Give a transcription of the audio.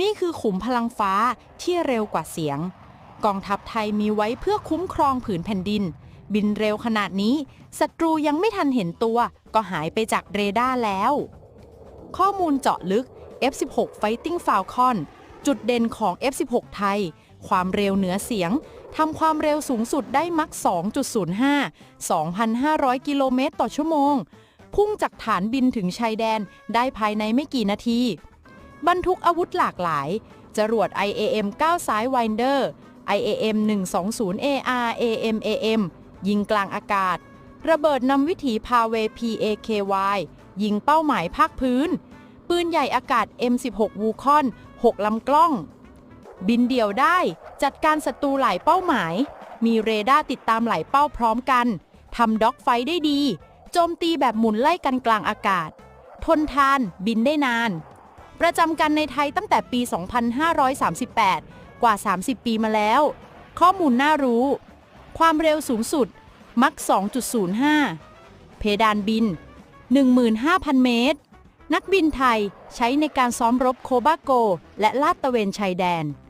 นี่คือขุมพลังฟ้าที่เร็วกว่าเสียง กองทัพไทยมีไว้เพื่อคุ้มครองผืนแผ่นดิน บินเร็วขนาดนี้ศัตรูยังไม่ทันเห็นตัว ก็หายไปจากเรดาร์แล้ว ข้อมูลเจาะลึก F16 Fighting Falcon จุดเด่นของ F16 ไทย ความเร็วเหนือเสียงทำความเร็วสูงสุดได้มัก 2.05 2,500 กิโลเมตรต่อชั่วโมง พุ่งจากฐานบินถึงชายแดนได้ภายในไม่กี่นาที บรรทุกอาวุธหลากหลาย จรวด IAM 9ซ้าย Winder IAM 120 AR AM AM ยิงกลางอากาศ ระเบิดนำวิถีพาเว PAKY ยิงเป้าหมายภาคพื้น ปืนใหญ่อากาศ M16 วูคอน 6 ลำกล้อง บินเดี่ยวได้จัดการศัตรูหลายเป้าหมาย มีเรดาร์ติดตามหลายเป้าพร้อมกันทำด็อกไฟได้ดี โจมตีแบบหมุนไล่กันกลางอากาศ ทนทานบินได้นาน ประจำการในไทยตั้งแต่ปี 2538 กว่า 30 ปีมาแล้ว ข้อมูลน่ารู้ ความเร็วสูงสุดมัก 2.05 เพดานบิน 15,000 เมตร นักบินไทยใช้ในการซ้อมรบโคบาโก และลาดตระเวนชายแดน